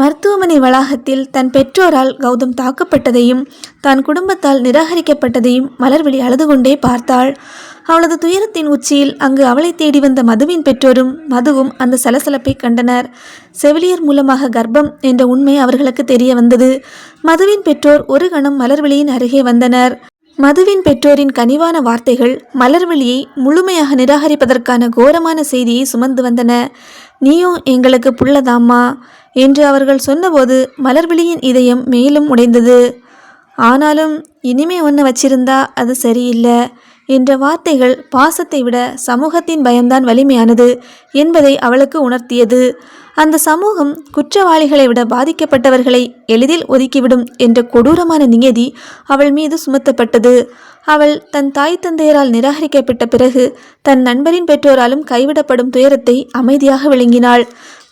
மருத்துவமனை வளாகத்தில் தன் பெற்றோரால் கௌதம் தாக்கப்பட்டதையும் தான் குடும்பத்தால் நிராகரிக்கப்பட்டதையும் மலர்விழி அழுது கொண்டே பார்த்தாள். அவளது துயரத்தின் உச்சியில் அங்கு அவளை தேடி வந்த மதுவின் பெற்றோரும் மதுவும் அந்த சலசலப்பை கண்டனர். செவிலியர் மூலமாக கர்ப்பம் என்ற உண்மை அவர்களுக்கு தெரிய வந்தது. மதுவின் பெற்றோர் ஒரு கணம் மலர்விழியின் அருகே வந்தனர். மதுவின் பெற்றோரின் கனிவான வார்த்தைகள் மலர்விழியை முழுமையாக நிராகரிப்பதற்கான கோரமான செய்தியை சுமந்து வந்தன. நீயும் எங்களுக்கு புள்ளதாம்மா. என்று அவர்கள் சொன்னபோது மலர்விழியின் இதயம் மேலும் உடைந்தது. ஆனாலும் இனிமே ஒன்று வச்சிருந்தா அது சரியில்லை என்ற வார்த்தைகள் பாசத்தை விட சமூகத்தின் பயம்தான் வலிமையானது என்பதை அவளுக்கு உணர்த்தியது. அந்த சமூகம் குற்றவாளிகளை விட பாதிக்கப்பட்டவர்களை எளிதில் ஒதுக்கிவிடும் என்ற கொடூரமான நியதி அவள் மீது சுமத்தப்பட்டது. அவள் தன் தாய் தந்தையரால் நிராகரிக்கப்பட்ட பிறகு தன் நண்பரின் பெற்றோராலும் கைவிடப்படும் துயரத்தை அமைதியாக விளங்கினாள்.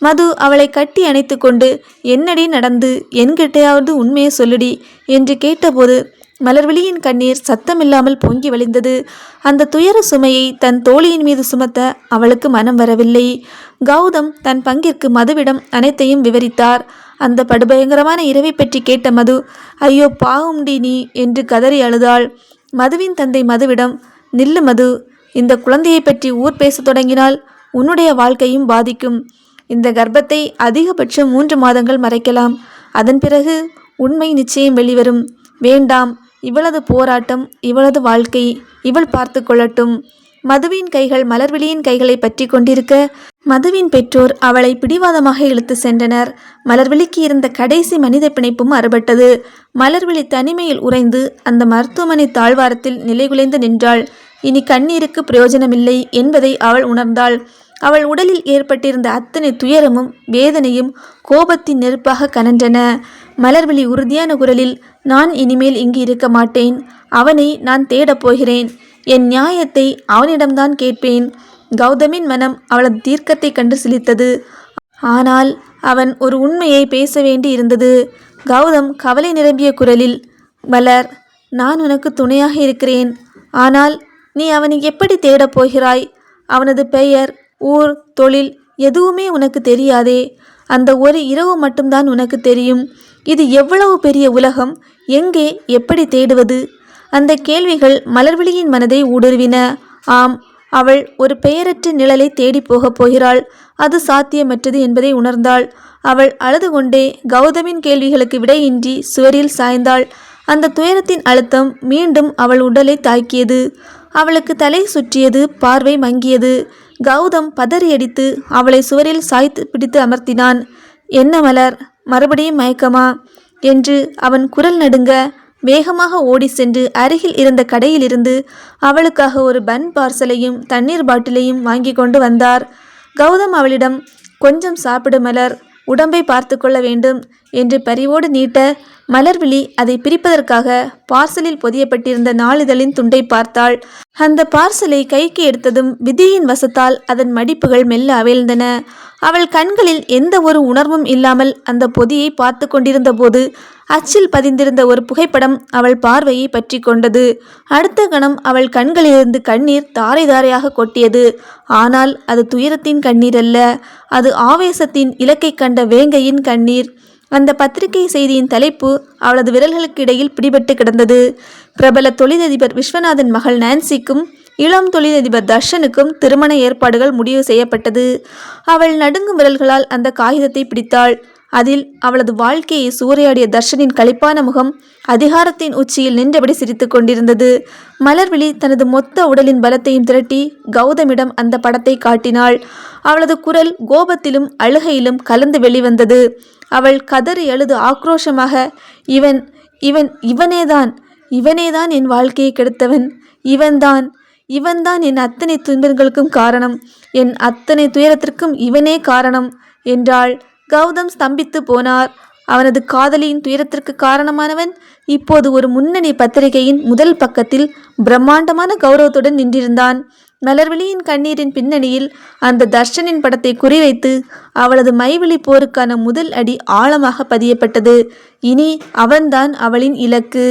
மது அவளை கட்டி அணைத்து கொண்டு என்னடி நடந்து? என்கிட்டையாவது உண்மையை சொல்லுடி என்று கேட்டபோது மலர்விழியின் கண்ணீர் சத்தமில்லாமல் பொங்கி வழிந்தது. அந்த துயர சுமையை தன் தோழியின் மீது சுமத்த அவளுக்கு மனம் வரவில்லை. கௌதம் தன் பங்கிற்கு மதுவிடம் அனைத்தையும் விவரித்தார். அந்த படுபயங்கரமான இரவை பற்றி கேட்ட மது ஐயோ பாவம்டி நீ என்று கதறி அழுதாள். மதுவின் தந்தை மதுவிடம் நில்லு மது இந்த குழந்தையை பற்றி ஊர் பேசத் தொடங்கினால் உன்னுடைய வாழ்க்கையும் பாதிக்கும். இந்த கர்ப்பத்தை அதிகபட்சம் மூன்று மாதங்கள் மறைக்கலாம். அதன் பிறகு உண்மை நிச்சயம் வெளிவரும். வேண்டாம் இவளது போராட்டம் இவளது வாழ்க்கை இவள் பார்த்து கொள்ளட்டும். மதுவின் கைகள் மலர்விழியின் கைகளை பற்றி கொண்டிருக்க மதுவின் பெற்றோர் அவளை பிடிவாதமாக இழுத்து சென்றனர். மலர்விழிக்கு இருந்த கடைசி மனித பிணைப்பும் அறுபட்டது. மலர்விழி தனிமையில் உறைந்து அந்த மருத்துவமனை தாழ்வாரத்தில் நிலைகுலைந்து நின்றாள். இனி கண்ணீருக்கு பிரயோஜனமில்லை என்பதை அவள் உணர்ந்தாள். அவள் உடலில் ஏற்பட்டிருந்த அத்தனை துயரமும் வேதனையும் கோபத்தின் நெருப்பாக கனன்றன. மலர்விழி உறுதியான குரலில் நான் இனிமேல் இங்கு இருக்க மாட்டேன். அவனை நான் தேடப் போகிறேன். என் நியாயத்தை அவனிடம்தான் கேட்பேன். கௌதமின் மனம் அவளது தீர்க்கத்தை கண்டு சிலித்தது ஆனால் அவன் ஒரு உண்மையை பேச வேண்டி இருந்தது. கௌதம் கவலை நிரம்பிய குரலில் மலர் நான் உனக்கு துணையாக இருக்கிறேன். ஆனால் நீ அவனை எப்படி தேடப் போகிறாய்? அவனது பெயர் ஊர் தொழில் எதுவுமே உனக்கு தெரியாதே. அந்த ஒரு இரவு மட்டும்தான் உனக்கு தெரியும். இது எவ்வளவு பெரிய உலகம்? எங்கே? எப்படி தேடுவது? அந்த கேள்விகள் மலர்விழியின் மனதை ஊடுருவின. ஆம் அவள் ஒரு பெயரற்ற நிழலை தேடி போகப் போகிறாள். அது சாத்தியமற்றது என்பதை உணர்ந்தாள். அவள் அழுது கொண்டே கௌதமின் கேள்விகளுக்கு விடையின்றி சுவரில் சாய்ந்தாள். அந்த துயரத்தின் அழுத்தம் மீண்டும் அவள் உடலை தாக்கியது. அவளுக்கு தலை சுற்றியது பார்வை மங்கியது. கௌதம் பதறியடித்து அவளை சுவரில் சாய்த்து பிடித்து அமர்த்தினான். என்ன மலர் மறுபடியும் மயக்கமா? என்று அவன் குரல் நடுங்க வேகமாக ஓடி சென்று அருகில் இருந்த கடையிலிருந்து அவளுக்காக ஒரு பன் பார்சலையும் தண்ணீர் பாட்டிலையும் வாங்கி கொண்டு வந்தார். கௌதம் அவளிடம் கொஞ்சம் சாப்பிடு மலர் உடம்பை பார்த்து கொள்ள வேண்டும் என்று பரிவோடு நீட்ட மலர்விழி அதை பிரிப்பதற்காக பார்சலில் பொதியப்பட்டிருந்த நாளிதழின் துண்டை பார்த்தாள். அந்த பார்சலை கைக்கு எடுத்ததும் விதியின் வசத்தால் அதன் மடிப்புகள் மெல்ல அவிழ்ந்தன. அவள் கண்களில் எந்த ஒரு உணர்வும் இல்லாமல் அந்த பொதியை பார்த்து கொண்டிருந்த போது அச்சில் பதிந்திருந்த ஒரு புகைப்படம் அவள் பார்வையை பற்றி கொண்டது. அடுத்த கணம் அவள் கண்களிலிருந்து கண்ணீர் தாரை தாரையாக கொட்டியது. ஆனால் அது துயரத்தின் கண்ணீர் அல்ல அது ஆவேசத்தின் இலக்கை கண்ட வேங்கையின் கண்ணீர். அந்த பத்திரிகை செய்தியின் தலைப்பு அவளது விரல்களுக்கு இடையில் பிடிபட்டு கிடந்தது. பிரபல தொழிலதிபர் விஸ்வநாதன் மகள் நான்சிக்கும் இளம் தொழிலதிபர் தர்ஷனுக்கும் திருமண ஏற்பாடுகள் முடிவு செய்யப்பட்டது. அவள் நடுங்கும் விரல்களால் அந்த காகிதத்தை பிடித்தாள். அதில் அவளது வாழ்க்கையை சூறையாடிய தர்ஷனின் களிப்பான முகம் அதிகாரத்தின் உச்சியில் நின்றபடி சிரித்துக் கொண்டிருந்தது. மலர்விழி தனது மொத்த உடலின் பலத்தையும் திரட்டி கௌதமிடம் அந்த படத்தை காட்டினாள். அவளது குரல் கோபத்திலும் அழுகையிலும் கலந்து வெளிவந்தது. அவள் கதறி அழுது ஆக்ரோஷமாக இவன் இவன் இவனேதான் இவனேதான் என் வாழ்க்கையை கெடுத்தவன் இவன்தான் இவன்தான் என் அத்தனை துன்பங்களுக்கும் காரணம் என் அத்தனை துயரத்திற்கும் இவனே காரணம் என்றாள். கௌதம் ஸ்தம்பித்து போனார். அவனது காதலியின் துயரத்திற்கு காரணமானவன் இப்போது ஒரு முன்னணி பத்திரிகையின் முதல் பக்கத்தில் பிரம்மாண்டமான கௌரவத்துடன் நின்றிருந்தான். மலர்விழியின் கண்ணீரின் பின்னணியில் அந்த தர்ஷனின் படத்தை குறிவைத்து அவளது மைவிழி போருக்கான முதல் அடி ஆழமாக பதியப்பட்டது. இனி அவன்தான் அவளின் இலக்கு.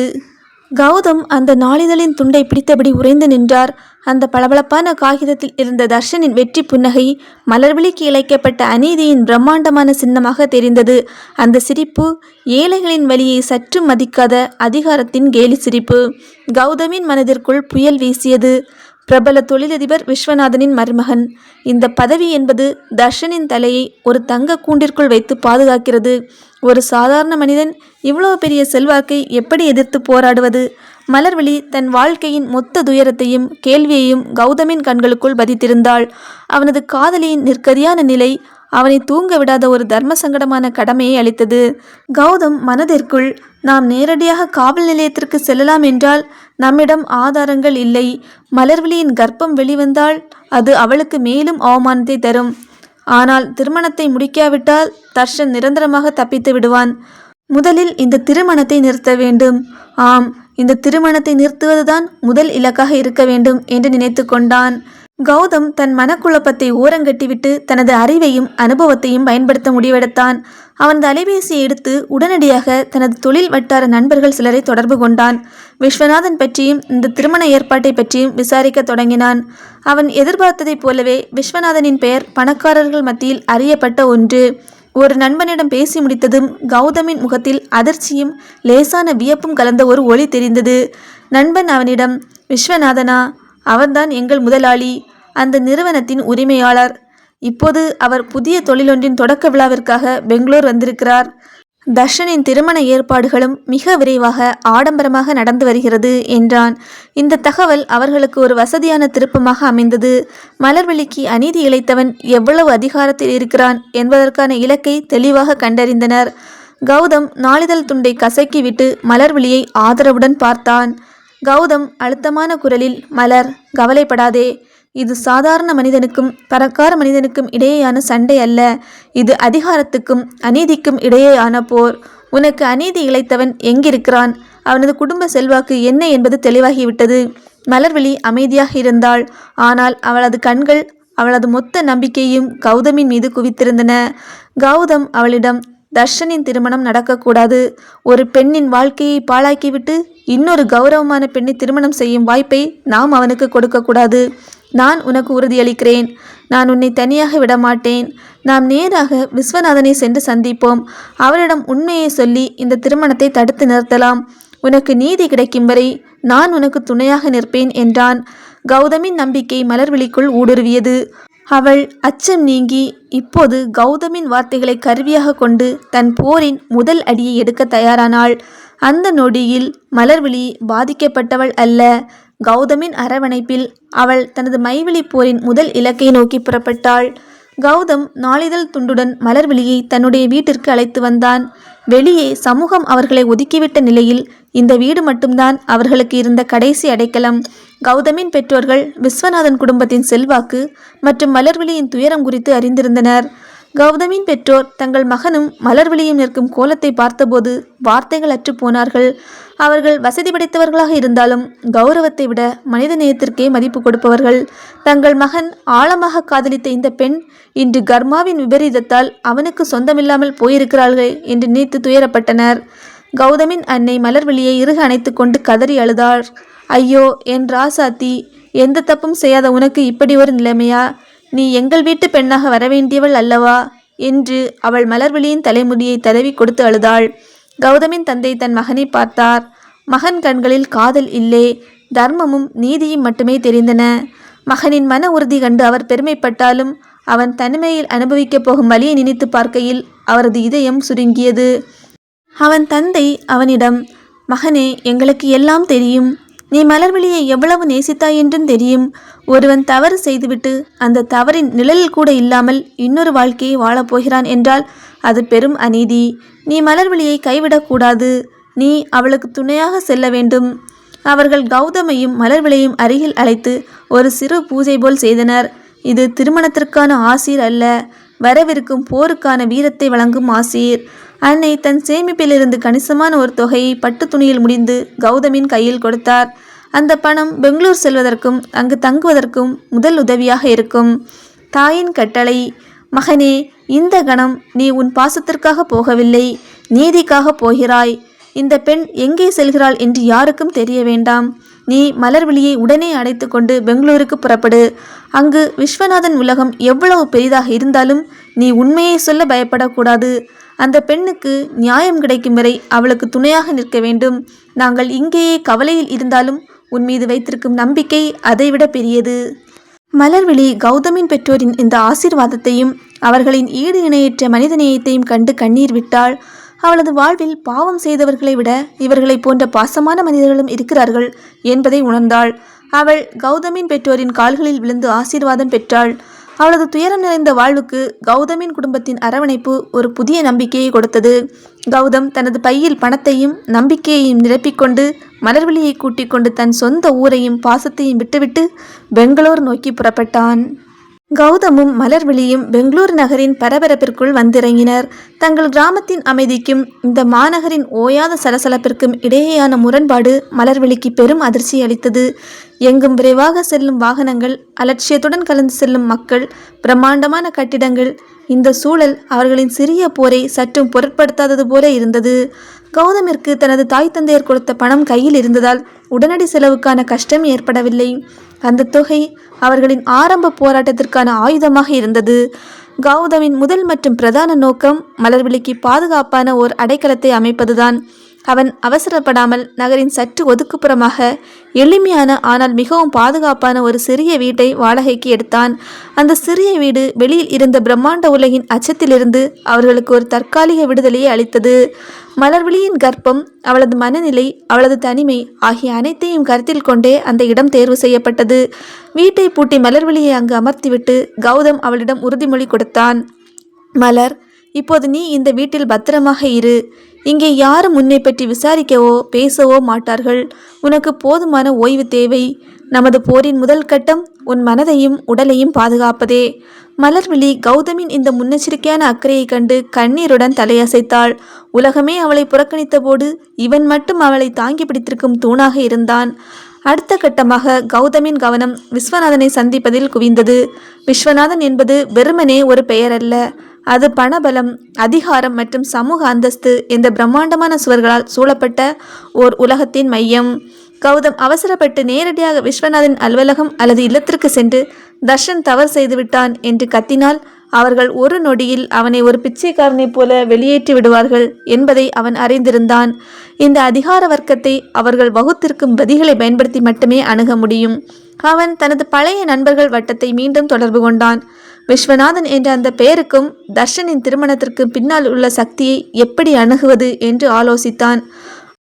கௌதம் அந்த நாளிதழின் துண்டை பிடித்தபடி உறைந்து நின்றார். அந்த பளபளப்பான காகிதத்தில் இருந்த தர்ஷனின் வெற்றி புன்னகை மலர்விழிக்கு இழைக்கப்பட்ட அநீதியின் பிரம்மாண்டமான சின்னமாக தெரிந்தது. அந்த சிரிப்பு ஏழைகளின் வழியை சற்று மதிக்காத அதிகாரத்தின் கேலி சிரிப்பு. கௌதமின் மனதிற்குள் புயல் வீசியது. பிரபல தொழிலதிபர் விஸ்வநாதனின் மருமகன். இந்த பதவி என்பது தர்ஷனின் தலையை ஒரு தங்க கூண்டிற்குள் வைத்து பாதுகாக்கிறது. ஒரு சாதாரண மனிதன் இவ்வளவு பெரிய செல்வாக்கை எப்படி எதிர்த்து போராடுவது? மலர்விழி தன் வாழ்க்கையின் மொத்த துயரத்தையும் கேள்வியையும் கௌதமின் கண்களுக்குள் பதித்திருந்தாள். அவனது காதலியின் நிற்கதியான நிலை அவனை தூங்க விடாத ஒரு தர்ம சங்கடமான கடமையை அளித்தது. கௌதம் மனதிற்குள் நாம் நேரடியாக காவல் நிலையத்திற்கு செல்லலாம் என்றால் நம்மிடம் ஆதாரங்கள் இல்லை. மலர்விழியின் கர்ப்பம் வெளிவந்தால் அது அவளுக்கு மேலும் அவமானத்தை தரும். ஆனால் திருமணத்தை முடிக்காவிட்டால் தர்ஷன் நிரந்தரமாக தப்பித்து விடுவான். முதலில் இந்த திருமணத்தை நிறுத்த வேண்டும். ஆம் இந்த திருமணத்தை நிறுத்துவதுதான் முதல் இலக்காக இருக்க வேண்டும் என்று நினைத்து கொண்டான். கௌதம் தன் மனக்குழப்பத்தை ஓரங்கட்டிவிட்டு தனது அறிவையும் அனுபவத்தையும் பயன்படுத்த முடிவெடுத்தான். அவன் அலைபேசியை எடுத்து உடனடியாக தனது தொழில் வட்டார நண்பர்கள் சிலரை தொடர்பு கொண்டான். விஸ்வநாதன் பற்றியும் இந்த திருமண ஏற்பாட்டை பற்றியும் விசாரிக்க தொடங்கினான். அவன் எதிர்பார்த்ததைப் போலவே விஸ்வநாதனின் பெயர் பணக்காரர்கள் மத்தியில் அறியப்பட்ட ஒன்று. ஒரு நண்பனிடம் பேசி முடித்ததும் கௌதமின் முகத்தில் அதிர்ச்சியும் லேசான வியப்பும் கலந்த ஒரு ஒளி தெரிந்தது. நண்பன் அவனிடம் விஸ்வநாதனா அவன்தான் எங்கள் முதலாளி. அந்த நிறுவனத்தின் உரிமையாளர். இப்போது அவர் புதிய தொழிலொன்றின் தொடக்க விழாவிற்காக பெங்களூர் வந்திருக்கிறார். தர்ஷனின் திருமண ஏற்பாடுகளும் மிக விரைவாக ஆடம்பரமாக நடந்து வருகிறது என்றான். இந்த தகவல் அவர்களுக்கு ஒரு வசதியான திருப்பமாக அமைந்தது. மலர்வெளிக்கு அநீதி இழைத்தவன் எவ்வளவு அதிகாரத்தில் இருக்கிறான் என்பதற்கான இலக்கை தெளிவாக கண்டறிந்தனர். கௌதம் நாளிதழ் துண்டை கசக்கிவிட்டு மலர்விழியை ஆதரவுடன் பார்த்தான். கௌதம் அழுத்தமான குரலில் மலர் கவலைப்படாதே. இது சாதாரண மனிதனுக்கும் பணக்கார மனிதனுக்கும் இடையேயான சண்டை அல்ல. இது அதிகாரத்துக்கும் அநீதிக்கும் இடையேயான போர். உனக்கு அநீதி இழைத்தவன் எங்கிருக்கிறான்? அவனது குடும்ப செல்வாக்கு என்ன என்பது தெளிவாகிவிட்டது. மலர்விழி அமைதியாக இருந்தாள். ஆனால் அவளது கண்கள் அவளது மொத்த நம்பிக்கையும் கௌதமின் மீது குவித்திருந்தன. கௌதம் அவளிடம் தர்ஷனின் திருமணம் நடக்கக்கூடாது. ஒரு பெண்ணின் வாழ்க்கையை பாழாக்கிவிட்டு இன்னொரு கௌரவமான பெண்ணை திருமணம் செய்யும் வாய்ப்பை நாம் அவனுக்கு கொடுக்கக்கூடாது. நான் உனக்கு உறுதியளிக்கிறேன். நான் உன்னை தனியாக விடமாட்டேன். நாம் நேராக விஸ்வநாதனை சென்று சந்திப்போம். அவரிடம் உண்மையை சொல்லி இந்த திருமணத்தை தடுத்து நிறுத்தலாம். உனக்கு நீதி கிடைக்கும் வரை நான் உனக்கு துணையாக நிற்பேன் என்றான். கௌதமின் நம்பிக்கை மலர்விழிக்குள் ஊடுருவியது. அவள் அச்சம் நீங்கி இப்போது கௌதமின் வார்த்தைகளை கருவியாக கொண்டு தன் போரின் முதல் அடியை எடுக்க தயாரானாள். அந்த நொடியில் மலர்விழி பாதிக்கப்பட்டவள் அல்ல. கௌதமின் அரவணைப்பில் அவள் தனது மைவிழி போரின் முதல் இலக்கை நோக்கி புறப்பட்டாள். கௌதம் நாளிதழ் துண்டுடன் மலர்விழியை தன்னுடைய வீட்டிற்கு அழைத்து வந்தான். வெளியே சமூகம் அவர்களை ஒதுக்கிவிட்ட நிலையில் இந்த வீடு மட்டும்தான் அவர்களுக்கு இருந்த கடைசி அடைக்கலம். கௌதமின் பெற்றோர்கள் விஸ்வநாதன் குடும்பத்தின் செல்வாக்கு மற்றும் மலர்விழியின் துயரம் குறித்து அறிந்திருந்தனர். கௌதமின் பெற்றோர் தங்கள் மகனும் மலர்விழியும் நிற்கும் கோலத்தை பார்த்தபோது வார்த்தைகள் அற்று போனார்கள். அவர்கள் வசதி படைத்தவர்களாக இருந்தாலும் கௌரவத்தை விட மனித நேயத்திற்கே மதிப்பு கொடுப்பவர்கள். தங்கள் மகன் ஆழமாக காதலித்த இந்த பெண் இன்று கர்மாவின் விபரீதத்தால் அவனுக்கு சொந்தமில்லாமல் போயிருக்கிறார்கள் என்று நினைத்து துயரப்பட்டனர். கௌதமின் அன்னை மலர்விழியை இறுக அணைத்து கொண்டு கதறி அழுதாள். ஐயோ என் ராசாத்தி எந்த தப்பும் செய்யாத உனக்கு இப்படி ஒரு நிலைமையா? நீ எங்கள் வீட்டு பெண்ணாக வரவேண்டியவள் அல்லவா? என்று அவள் மலர்விழியின் தலைமுடியை தடவி கொடுத்து அழுதாள். கௌதமின் தந்தை தன் மகனை பார்த்தார். மகன் கண்களில் காதல் இல்லை தர்மமும் நீதியும் மட்டுமே தெரிந்தன. மகனின் மன உறுதி கண்டு அவர் பெருமைப்பட்டாலும் அவன் தனிமையில் அனுபவிக்கப் போகும் வழியை நினைத்து பார்க்கையில் அவரது இதயம் சுருங்கியது. அவன் தந்தை அவனிடம் மகனே எங்களுக்கு எல்லாம் தெரியும். நீ மலர்விழியை எவ்வளவு நேசித்தாய் என்றும் தெரியும். ஒருவன் தவறு செய்துவிட்டு அந்த தவறின் நிழலில் கூட இல்லாமல் இன்னொரு வாழ்க்கையை வாழப்போகிறான் என்றால் அது பெரும் அநீதி. நீ மலர்விழியை கைவிடக்கூடாது நீ அவளுக்கு துணையாக செல்ல வேண்டும். அவர்கள் கௌதமையும் மலர்விழையும் அருகில் அழைத்து ஒரு சிறு பூஜை போல் செய்தனர். இது திருமணத்திற்கான ஆசீர் அல்ல. வரவிருக்கும் போருக்கான வீரத்தை வழங்கும் ஆசீர். அன்னை தன் சேமிப்பிலிருந்து கணிசமான ஒரு தொகையை பட்டு துணியில் முடிந்து கௌதமின் கையில் கொடுத்தார். அந்த பணம் பெங்களூர் செல்வதற்கும் அங்கு தங்குவதற்கும் முதல் உதவியாக இருக்கும். தாயின் கட்டளை மகனே இந்த கணம் நீ உன் பாசத்திற்காக போகவில்லை நீதிக்காக போகிறாய். இந்த பெண் எங்கே செல்கிறாள் என்று யாருக்கும் தெரிய வேண்டாம். நீ மலர்விழியை உடனே அடைத்து கொண்டு பெங்களூருக்கு புறப்படு. அங்கு விஸ்வநாதன் உலகம் எவ்வளவு பெரிதாக இருந்தாலும் நீ உண்மையை சொல்ல பயப்படக்கூடாது. அந்த பெண்ணுக்கு நியாயம் கிடைக்கும் வரை அவளுக்கு துணையாக நிற்க வேண்டும். நாங்கள் இங்கேயே கவலையில் இருந்தாலும் உன் மீது வைத்திருக்கும் நம்பிக்கை அதைவிட பெரியது. மலர்விழி கௌதமின் பெற்றோரின் இந்த ஆசீர்வாதத்தையும் அவர்களின் ஈடு இணையற்ற மனிதநேயத்தையும் கண்டு கண்ணீர் விட்டாள். அவளது வாழ்வில் பாவம் செய்தவர்களை விட இவர்களைப் போன்ற பாசமான மனிதர்களும் இருக்கிறார்கள் என்பதை உணர்ந்தாள். அவள் கௌதமின் பெற்றோரின் கால்களில் விழுந்து ஆசீர்வாதம் பெற்றாள். அவளது துயரம் நிறைந்த வாழ்வுக்கு கௌதமின் குடும்பத்தின் அரவணைப்பு ஒரு புதிய நம்பிக்கையை கொடுத்தது. கௌதம் தனது பையில் பணத்தையும் நம்பிக்கையையும் நிரப்பிக்கொண்டு மலர்விழியை கூட்டிக் கொண்டு தன் சொந்த ஊரையும் பாசத்தையும் விட்டுவிட்டு பெங்களூர் நோக்கி புறப்பட்டான். கௌதமும் மலர்விழியும் பெங்களூரு நகரின் பரபரப்பிற்குள் வந்திறங்கினர். தங்கள் கிராமத்தின் அமைதிக்கும் இந்த மாநகரின் ஓயாத சலசலப்பிற்கும் இடையேயான முரண்பாடு மலர்விழிக்கு பெரும் அதிர்ச்சி அளித்தது. எங்கும் விரைவாக செல்லும் வாகனங்கள் அலட்சியத்துடன் கலந்து செல்லும் மக்கள் பிரம்மாண்டமான கட்டிடங்கள் இந்த சூழல் அவர்களின் சிறிய போரை சற்றும் பொருட்படுத்தாதது போல இருந்தது. கௌதமிற்கு தனது தாய் தந்தையர் கொடுத்த பணம் கையில் இருந்ததால் உடனடி செலவுக்கான கஷ்டம் ஏற்படவில்லை. அந்த தொகை அவர்களின் ஆரம்ப போராட்டத்திற்கான ஆயுதமாக இருந்தது. கௌதமின் முதல் மற்றும் பிரதான நோக்கம் மலர்விழிக்கு பாதுகாப்பான ஓர் அடைக்கலத்தை அமைப்பதுதான். அவன் அவசரப்படாமல் நகரின் சற்று ஒதுக்குப்புறமாக எளிமையான ஆனால் மிகவும் பாதுகாப்பான ஒரு சிறிய வீட்டை வாடகைக்கு எடுத்தான். அந்த சிறிய வீடு வெளியில் இருந்த பிரம்மாண்ட உலகின் அச்சத்திலிருந்து அவர்களுக்கு ஒரு தற்காலிக விடுதலையை அளித்தது. மலர்விழியின் கர்ப்பம் அவளது மனநிலை அவளது தனிமை ஆகிய அனைத்தையும் கருத்தில் கொண்டே அந்த இடம் தேர்வு செய்யப்பட்டது. வீட்டை பூட்டி மலர்விழியை அங்கு அமர்த்திவிட்டு கௌதம் அவளிடம் உறுதிமொழி கொடுத்தான். மலர் இப்போது நீ இந்த வீட்டில் பத்திரமாக இரு. இங்கே யாரும் உன்னை பற்றி விசாரிக்கவோ பேசவோ மாட்டார்கள். உனக்கு போதுமான ஓய்வு தேவை. நமது போரின் முதல் கட்டம் உன் மனதையும் உடலையும் பாதுகாப்பதே. மலர்விழி கௌதமின் இந்த முன்னெச்சரிக்கையான அக்கறையைக் கண்டு கண்ணீருடன் தலையசைத்தாள். உலகமே அவளை புறக்கணித்தபோது இவன் மட்டும் அவளை தாங்கி பிடித்திருக்கும் தூணாக இருந்தான். அடுத்த கட்டமாக கௌதமின் கவனம் விஸ்வநாதனை சந்திப்பதில் குவிந்தது. விஸ்வநாதன் என்பது வெறுமனே ஒரு பெயர் அல்ல அது பணபலம் அதிகாரம் மற்றும் சமூக அந்தஸ்து என்ற பிரம்மாண்டமான சுவர்களால் சூழப்பட்ட ஓர் உலகத்தின் மையம். கௌதம் அவசரப்பட்டு நேரடியாக விஸ்வநாதன் அலுவலகம் அல்லது இல்லத்திற்கு சென்று தர்ஷன் தவறு செய்துவிட்டான் என்று கத்தினால் அவர்கள் ஒரு நொடியில் அவனை ஒரு பிச்சைக்காரனைப் போல வெளியேற்றி விடுவார்கள் என்பதை அவன் அறிந்திருந்தான். இந்த அதிகார வர்க்கத்தை அவர்கள் வகுத்திருக்கும் பதிகளை பயன்படுத்தி மட்டுமே அணுக முடியும். அவன் தனது பழைய நண்பர்கள் வட்டத்தை மீண்டும் தொடர்பு கொண்டான். விஸ்வநாதன் என்ற அந்த பெயருக்கும் தர்ஷனின் திருமணத்திற்கு பின்னால் உள்ள சக்தியை எப்படி அணுகுவது என்று ஆலோசித்தான்.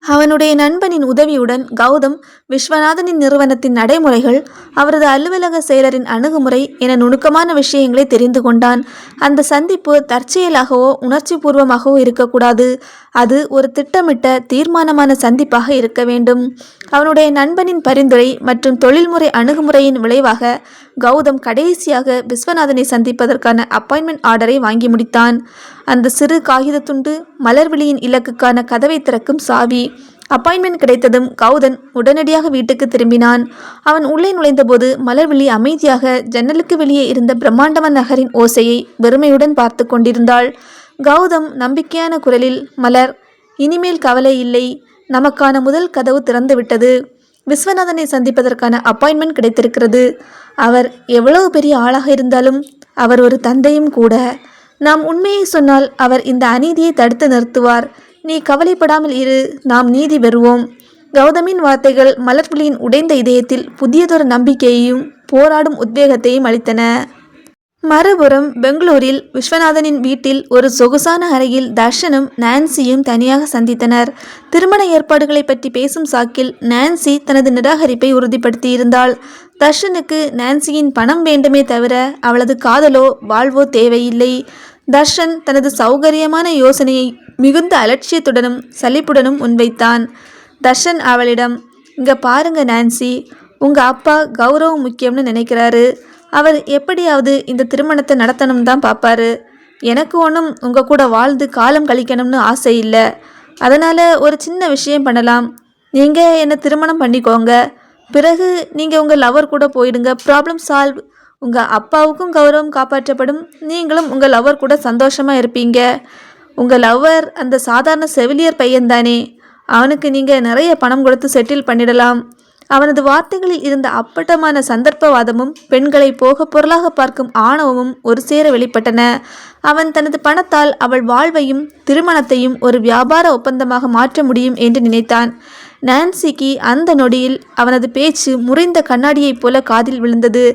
அவனுடைய நண்பனின் உதவியுடன் கௌதம் விஸ்வநாதனின் நிறுவனத்தின் நடைமுறைகள் அவரது அலுவலக செயலரின் அணுகுமுறை என நுணுக்கமான விஷயங்களை தெரிந்து கொண்டான். அந்த சந்திப்பு தற்செயலாகவோ உணர்ச்சி பூர்வமாகவோ இருக்கக்கூடாது. அது ஒரு திட்டமிட்ட தீர்மானமான சந்திப்பாக இருக்க வேண்டும். அவனுடைய நண்பனின் பரிந்துரை மற்றும் தொழில்முறை அணுகுமுறையின் விளைவாக கௌதம் கடைசியாக விஸ்வநாதனை சந்திப்பதற்கான அப்பாயின்மெண்ட் ஆர்டரை வாங்கி முடித்தான். அந்த சிறு காகித துண்டு மலர்விழியின் இலக்குக்கான கதவை திறக்கும் சாவி. அப்பாயின்மெண்ட் கிடைத்ததும் கௌதன் உடனடியாக வீட்டுக்கு திரும்பினான். அவன் உள்ளே நுழைந்தபோது மலர்விழி அமைதியாக ஜன்னலுக்கு வெளியே இருந்த பிரம்மாண்டமான நகரின் ஓசையை வெறுமையுடன் பார்த்து கொண்டிருந்தாள். கௌதம் நம்பிக்கையான குரலில் மலர் இனிமேல் கவலை இல்லை. நமக்கான முதல் கதவு திறந்துவிட்டது. விஸ்வநாதனை சந்திப்பதற்கான அப்பாயின்மெண்ட் கிடைத்திருக்கிறது. அவர் எவ்வளவு பெரிய ஆளாக இருந்தாலும் அவர் ஒரு தந்தையும் கூட. நாம் உண்மையை சொன்னால் அவர் இந்த அநீதியை தடுத்து நிறுத்துவார். நீ கவலைப்படாமல் இரு நாம் நீதி பெறுவோம். கௌதமின் வார்த்தைகள் மலர்விழியின் உடைந்த இதயத்தில் புதியதொரு நம்பிக்கையையும் போராடும் உத்வேகத்தையும் அளித்தன. மறுபுறம் பெங்களூரில் விஸ்வநாதனின் வீட்டில் ஒரு சொகுசான அறையில் தர்ஷனும் நான்சியும் தனியாக சந்தித்தனர். திருமண ஏற்பாடுகளை பற்றி பேசும் சாக்கில் நான்சி தனது நிராகரிப்பை உறுதிப்படுத்தியிருந்தாள். தர்ஷனுக்கு நான்சியின் பணம் வேண்டுமே தவிர அவளது காதலோ வாழ்வோ தேவையில்லை. தர்ஷன் தனது சௌகரியமான யோசனையை மிகுந்த அலட்சியத்துடனும் சலிப்புடனும் முன்வைத்தான். தர்ஷன் அவளிடம் இங்கே பாருங்க நான்சி உங்கள் அப்பா கௌரவம் முக்கியம்னு நினைக்கிறாரு. அவர் எப்படியாவது இந்த திருமணத்தை நடத்தணும் தான் பார்ப்பாரு எனக்கு ஒன்றும் உங்கள் கூட வாழ்ந்து காலம் கழிக்கணும்னு ஆசை இல்லை. அதனால் ஒரு சின்ன விஷயம் பண்ணலாம். நீங்கள் என்னை திருமணம் பண்ணிக்கோங்க. பிறகு நீங்கள் உங்கள் லவர் கூட போயிடுங்க. ப்ராப்ளம் சால்வ் உங்கள் அப்பாவுக்கும் கௌரவம் காப்பாற்றப்படும். நீங்களும் உங்கள் லவர் கூட சந்தோஷமாக இருப்பீங்க. உங்கள் லவ்வர் அந்த சாதாரண செவிலியர் பையன்தானே. அவனுக்கு நீங்கள் நிறைய பணம் கொடுத்து செட்டில் பண்ணிடலாம். அவனது வார்த்தைகளில் இருந்த அப்பட்டமான சந்தர்ப்பவாதமும் பெண்களை போக பொருளாக பார்க்கும் ஆணவமும் ஒரு சேர வெளிப்பட்டன. அவன் தனது பணத்தால் அவள் வாழ்வையும் திருமணத்தையும் ஒரு வியாபார ஒப்பந்தமாக மாற்ற முடியும் என்று நினைத்தான். நான்சிக்கு அந்த நொடியில் அவனது பேச்சு முறிந்த கண்ணாடியைப் போல காதில் விழுந்தது.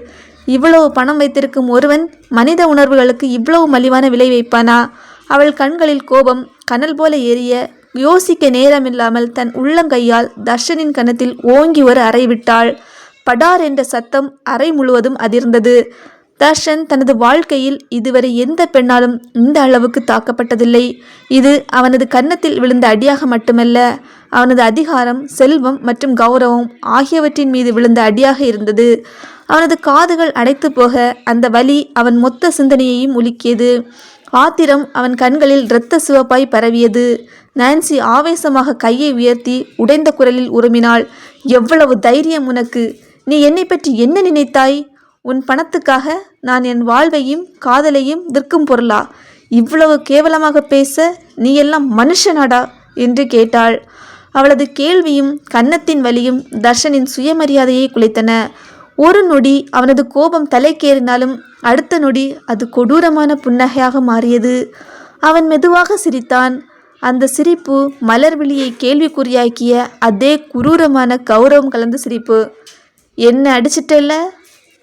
இவ்வளவு பணம் வைத்திருக்கும் ஒருவன் மனித உணர்வுகளுக்கு இவ்வளவு மலிவான விலை வைப்பானா? அவள் கண்களில் கோபம் கனல் போல ஏறிய யோசிக்க நேரமில்லாமல் தன் உள்ளங்கையால் தர்ஷனின் கன்னத்தில் ஓங்கி ஒரு அறை விட்டாள் படார் என்ற சத்தம் அறை முழுவதும் அதிர்ந்தது. தர்ஷன் தனது வாழ்க்கையில் இதுவரை எந்த பெண்ணாலும் இந்த அளவுக்கு தாக்கப்பட்டதில்லை. இது அவனது கன்னத்தில் விழுந்த அடியாக மட்டுமல்ல அவனது அதிகாரம் செல்வம் மற்றும் கௌரவம் ஆகியவற்றின் மீது விழுந்த அடியாக இருந்தது. அவனது காதுகள் அடைத்து போக அந்த வலி அவன் மொத்த சிந்தனையையும் உலுக்கியது. ஆத்திரம் அவன் கண்களில் இரத்த சிவப்பாய் பரவியது. நான்சி ஆவேசமாக கையை உயர்த்தி உடைந்த குரலில் உருமினாள் எவ்வளவு தைரியம் உனக்கு? நீ என்னை பற்றி என்ன நினைத்தாய்? உன் பணத்துக்காக நான் என் வாழ்வையும் காதலையும் விற்கும் பொருளா? இவ்வளவு கேவலமாக பேச நீ எல்லாம் மனுஷனாடா? என்று கேட்டாள். அவளது கேள்வியும் கன்னத்தின் வலியும் தர்ஷனின் சுயமரியாதையை குலைத்தன. ஒரு நொடி அவனது கோபம் தலைக்கேறினாலும் அடுத்த நொடி அது கொடூரமான புன்னகையாக மாறியது. அவன் மெதுவாக சிரித்தான். அந்த சிரிப்பு மலர்விழியை கேள்விக்குறியாக்கிய அதே குரூரமான கௌரவம் கலந்த சிரிப்பு. என்ன அடிச்சிட்டல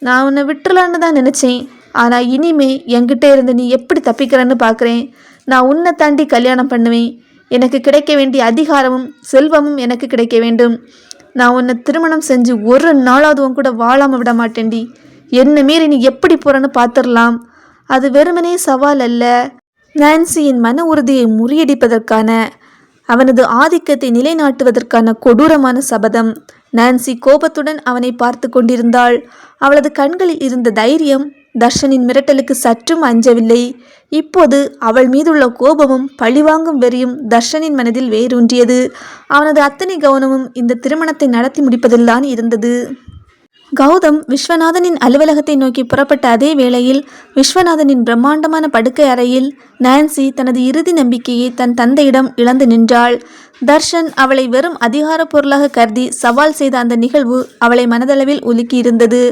நான் உன்னை விட்டுலான்னு தான் நினச்சேன். ஆனால் இனிமே என்கிட்ட இருந்து நீ எப்படி தப்பிக்கிறன்னு பார்க்குறேன் நான் உன்னை தாண்டி கல்யாணம் பண்ணுவேன். எனக்கு கிடைக்க வேண்டிய அதிகாரமும் செல்வமும் எனக்கு கிடைக்க வேண்டும். நான் உன்னை திருமணம் செஞ்சு ஒரு நாளாவது உன் கூட வாழாமல் விட மாட்டேன்டி. என்ன மீறி நீ எப்படி போகிறன்னு பார்த்துடலாம் அது வெறுமனே சவால் அல்ல. நான்சியின் மன உறுதியை முறியடிப்பதற்கான அவனது ஆதிக்கத்தை நிலைநாட்டுவதற்கான கொடூரமான சபதம். நான்சி கோபத்துடன் அவனை பார்த்து கொண்டிருந்தாள். அவளது கண்களில் இருந்த தைரியம் தர்ஷனின் மிரட்டலுக்கு சற்றும் அஞ்சவில்லை. இப்போது அவள் மீதுள்ள கோபமும் பழிவாங்கும் வெறியும் தர்ஷனின் மனதில் வேரூன்றியது. அவனது அத்தனை கவனமும் இந்த திருமணத்தை நடத்தி முடிப்பதில்தான் இருந்தது. கௌதம் விஸ்வநாதனின் அலுவலகத்தை நோக்கி புறப்பட்ட அதே வேளையில் விஸ்வநாதனின் பிரம்மாண்டமான படுக்கை அறையில் நான்சி தனது இறுதி நம்பிக்கையை தன் தந்தையிடம் இழந்து நின்றாள். தர்ஷன் அவளை வெறும் அதிகார பொருளாக கருதி சவால் செய்த அந்த நிகழ்வு அவளை மனதளவில் உலுக்கி இருந்தது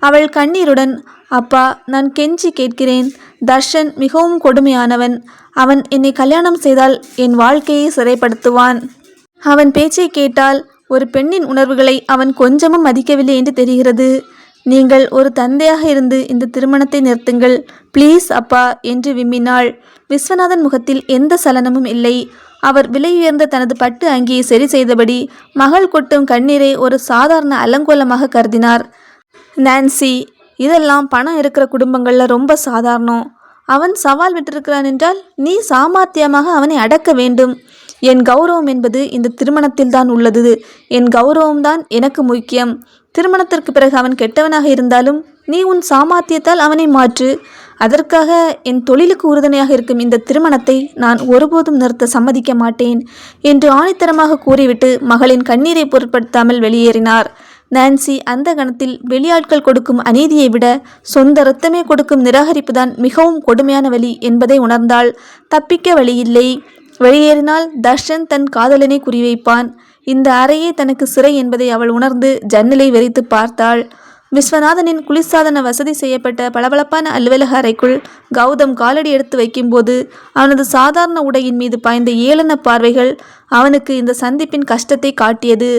அவள் கண்ணீருடன் அப்பா நான் கெஞ்சி கேட்கிறேன். தர்ஷன் மிகவும் கொடுமையானவன். அவன் என்னை கல்யாணம் செய்தால் என் வாழ்க்கையை சிறைப்படுத்துவான். அவன் பேச்சை கேட்டால் ஒரு பெண்ணின் உணர்வுகளை அவன் கொஞ்சமும் மதிக்கவில்லை என்று தெரிகிறது. நீங்கள் ஒரு தந்தையாக இருந்து இந்த திருமணத்தை நிறுத்துங்கள். ப்ளீஸ் அப்பா என்று விம்மினாள். விஸ்வநாதன் முகத்தில் எந்த சலனமும் இல்லை. அவர் விலையுயர்ந்த தனது பட்டு அங்கியை சரி செய்தபடி மகள் கொட்டும் கண்ணீரை ஒரு சாதாரண அலங்கோலமாக கருதினார். நான்சி இதெல்லாம் பணம் இருக்கிற குடும்பங்களில் ரொம்ப சாதாரணம். அவன் சவால் விட்டிருக்கிறான் என்றால் நீ சாமர்த்தியமாக அவனை அடக்க வேண்டும். என் கௌரவம் என்பது இந்த திருமணத்தில்தான் உள்ளது. என் கௌரவம்தான் எனக்கு முக்கியம். திருமணத்திற்கு பிறகு அவன் கெட்டவனாக இருந்தாலும் நீ உன் சாமர்த்தியத்தால் அவனை மாற்று. அதற்காக என் தொழிலுக்கு உறுதுணையாக இருக்கும் இந்த திருமணத்தை நான் ஒருபோதும் நிறுத்த சம்மதிக்க மாட்டேன் என்று ஆணித்தரமாக கூறிவிட்டு மகளின் கண்ணீரை பொருட்படுத்தாமல் வெளியேறினார். நான்சி அந்த கணத்தில் வெளியாட்கள் கொடுக்கும் அநீதியை விட சொந்த ரத்தமே கொடுக்கும் நிராகரிப்புதான் மிகவும் கொடுமையான வழி என்பதை உணர்ந்தால் தப்பிக்க வழியில்லை வெளியேறினால் தர்ஷன் தன் காதலனை குறிவைப்பான். இந்த அறையே தனக்கு சிறை என்பதை அவள் உணர்ந்து ஜன்னலை வெறித்து பார்த்தாள். விஸ்வநாதனின் குளிர்சாதன வசதி செய்யப்பட்ட பளபளப்பான அலுவலக அறைக்குள் கௌதம் காலடி எடுத்து வைக்கும்போது அவனது சாதாரண உடையின் மீது பாய்ந்த ஏளன பார்வைகள் அவனுக்கு இந்த சந்திப்பின் கஷ்டத்தை காட்டியது.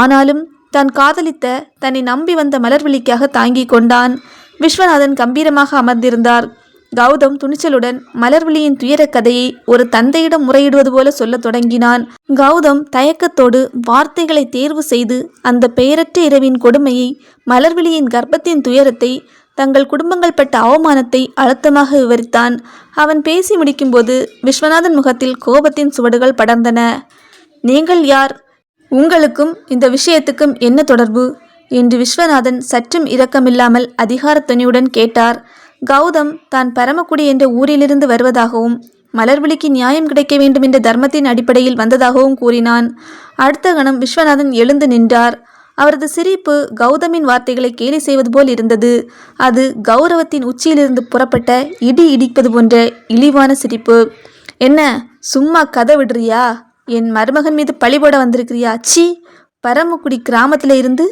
ஆனாலும் தான் காதலித்த தன்னை நம்பி வந்த மலர்விழிக்காக தாங்கிக் கொண்டான். விஸ்வநாதன் கம்பீரமாக அமர்ந்திருந்தார். கௌதம் துணிச்சலுடன் மலர்விழியின் துயரக் கதையை ஒரு தந்தையிடம் முறையிடுவது போல சொல்லத் தொடங்கினான். கௌதம் தயக்கத்தோடு வார்த்தைகளை தேர்வு செய்து அந்த பெயரற்ற இரவின் கொடுமையை மலர்விழியின் கர்ப்பத்தின் துயரத்தை தங்கள் குடும்பங்கள் பட்ட அவமானத்தை அழுத்தமாக விவரித்தான். அவன் பேசி முடிக்கும்போது விஸ்வநாதன் முகத்தில் கோபத்தின் சுவடுகள் படர்ந்தன. நீங்கள் யார்? உங்களுக்கும் இந்த விஷயத்துக்கும் என்ன தொடர்பு? என்று விஸ்வநாதன் சற்றும் இரக்கமில்லாமல் அதிகாரத் துணியுடன் கேட்டார். கௌதம் தான் பரமக்குடி என்ற ஊரிலிருந்து வருவதாகவும் மலர்விழிக்கு நியாயம் கிடைக்க வேண்டும் என்ற தர்மத்தின் அடிப்படையில் வந்ததாகவும் கூறினான். அடுத்த கணம் விஸ்வநாதன் எழுந்து நின்றார். அவரது சிரிப்பு கௌதமின் வார்த்தைகளை கேலி செய்வது போல் இருந்தது. அது கௌரவத்தின் உச்சியிலிருந்து புறப்பட்ட இடி இடிப்பது போன்ற இழிவான சிரிப்பு. என்ன சும்மா கதை விடுறியா? என் மருமகன் மீது பழி போட வந்திருக்கிறியா? சி பரமக்குடி கிராமத்தில் இருந்து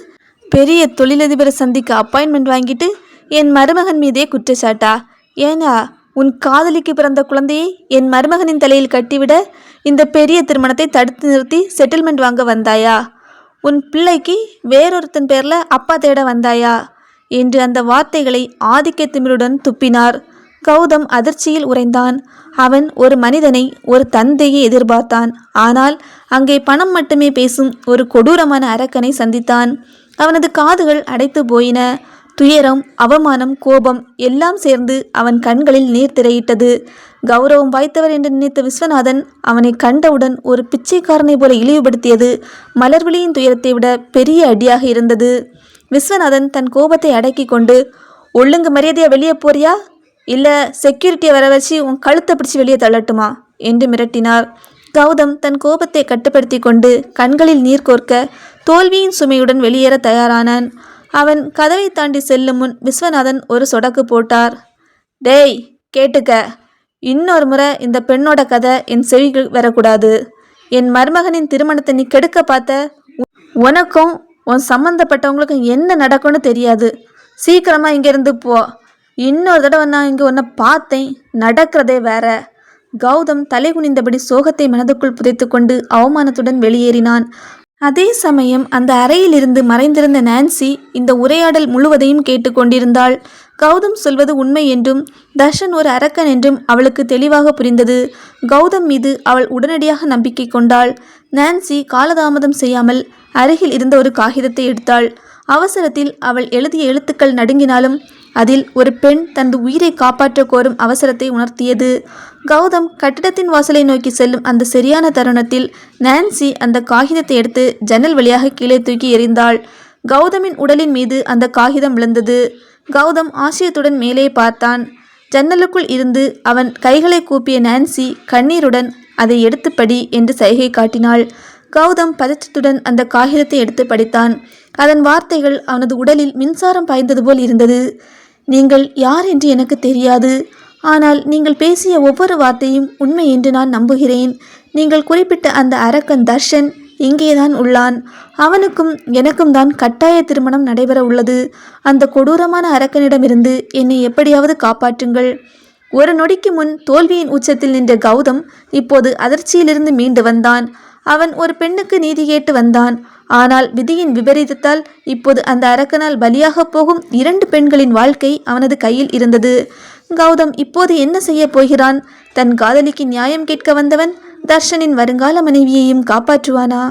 பெரிய தொழிலதிபரை சந்திக்க அப்பாயின்மெண்ட் வாங்கிட்டு என் மருமகன் மீதே குற்றச்சாட்டா? ஏனா உன் காதலிக்கு பிறந்த குழந்தையை என் மருமகனின் தலையில் கட்டிவிட இந்த பெரிய திருமணத்தை தடுத்து நிறுத்தி செட்டில்மெண்ட் வாங்க வந்தாயா? உன் பிள்ளைக்கு வேறொருத்தன் பேரில் அப்பா தேட வந்தாயா? என்று அந்த வார்த்தைகளை ஆதிக்க திமிருடன் துப்பினார். கௌதம் அதிர்ச்சியில் உறைந்தான். அவன் ஒரு மனிதனை ஒரு தந்தையை எதிர்பார்த்தான். ஆனால் அங்கே பணம் மட்டுமே பேசும் ஒரு கொடூரமான அரக்கனை சந்தித்தான். அவனது காதுகள் அடைத்து போயின. துயரம் அவமானம் கோபம் எல்லாம் சேர்ந்து அவன் கண்களில் நீர் திரையிட்டது. கௌரவம் வாய்த்தவர் என்று நினைத்த விஸ்வநாதன் அவனை கண்டவுடன் ஒரு பிச்சைக்காரனை போல இழிவுபடுத்தியது. மலர்விழியின் துயரத்தை விட பெரிய அடியாக இருந்தது. விஸ்வநாதன் தன் கோபத்தை அடக்கி கொண்டு ஒழுங்கு மரியாதையாக வெளியே போறியா? இல்லை செக்யூரிட்டியை வர வச்சு உன் கழுத்தை பிடிச்சி வெளியே தள்ளட்டுமா? என்று மிரட்டினார். கௌதம் தன் கோபத்தை கட்டுப்படுத்தி கொண்டு கண்களில் நீர் கோர்க்க தோல்வியின் சுமையுடன் வெளியேற தயாரானான். அவன் கதவை தாண்டி செல்லும் முன் விஸ்வநாதன் ஒரு சொடக்கு போட்டார். டேய் கேட்டுக்க. இன்னொரு முறை இந்த பெண்ணோட கதை என் செவிகள் வரக்கூடாது. என் மருமகனின் திருமணத்தை நீ கெடுக்க பார்த்த உ- உனக்கும் உன் சம்மந்தப்பட்டவங்களுக்கும் என்ன நடக்கும்னு தெரியாது. சீக்கிரமாக இங்கேருந்து போ. இன்னொரு தடவை நான் இங்கே உன்னை பார்த்தேன். நடக்கிறதே வேற. கௌதம் தலை குனிந்தபடி சோகத்தை மனதுக்குள் புதைத்துக்கொண்டு அவமானத்துடன் வெளியேறினான். அதே சமயம் அந்த அறையிலிருந்து மறைந்திருந்த நான்சி இந்த உரையாடல் முழுவதையும் கேட்டுக்கொண்டிருந்தாள். கௌதம் சொல்வது உண்மை என்றும் தர்ஷன் ஒரு அரக்கன் என்றும் அவளுக்கு தெளிவாக புரிந்தது. கௌதம் மீது அவள் உடனடியாக நம்பிக்கை கொண்டாள். நான்சி காலதாமதம் செய்யாமல் அருகில் இருந்த ஒரு காகிதத்தை எடுத்தாள். அவசரத்தில் அவள் எழுதிய எழுத்துக்கள் நடுங்கினாலும் அதில் ஒரு பெண் தனது உயிரை காப்பாற்ற கோரும் அவசரத்தை உணர்த்தியது. கௌதம் கட்டிடத்தின் வாசலை நோக்கி செல்லும் அந்த சரியான தருணத்தில் நான்சி அந்த காகிதத்தை எடுத்து ஜன்னல் வழியாக கீழே தூக்கி எறிந்தாள். கௌதமின் உடலின் மீது அந்த காகிதம் விழுந்தது. கௌதம் ஆசியத்துடன் மேலே பார்த்தான். ஜன்னலுக்குள் இருந்து அவன் கைகளை கூப்பிய நான்சி கண்ணீருடன் அதை எடுத்துப்படி என்று சைகை காட்டினாள். கௌதம் பதற்றத்துடன் அந்த காகிதத்தை எடுத்து படித்தான். அதன் வார்த்தைகள் அவனது உடலில் மின்சாரம் பாய்ந்தது போல் இருந்தது. நீங்கள் யார் என்று எனக்கு தெரியாது. ஆனால் நீங்கள் பேசிய ஒவ்வொரு வார்த்தையும் உண்மை என்று நான் நம்புகிறேன். நீங்கள் குறிப்பிட்ட அந்த அரக்கன் தர்ஷன் இங்கேதான் உள்ளான். அவனுக்கும் எனக்கும் தான் கட்டாய திருமணம் நடைபெற உள்ளது. அந்த கொடூரமான அரக்கனிடமிருந்து என்னை எப்படியாவது காப்பாற்றுங்கள். ஒரு நொடிக்கு முன் தோல்வியின் உச்சத்தில் நின்ற கௌதம் இப்போது அதிர்ச்சியிலிருந்து மீண்டு வந்தான். அவன் ஒரு பெண்ணுக்கு நீதி கேட்டு வந்தான். ஆனால் விதியின் விபரீதத்தால் இப்போது அந்த அரக்கனால் பலியாகப் போகும் இரண்டு பெண்களின் வாழ்க்கை அவனது கையில் இருந்தது. கௌதம் இப்போது என்ன செய்யப் போகிறான்? தன் காதலிக்கு நியாயம் கேட்க வந்தவன் தர்ஷனின் வருங்கால மனைவியையும் காப்பாற்றுவானா?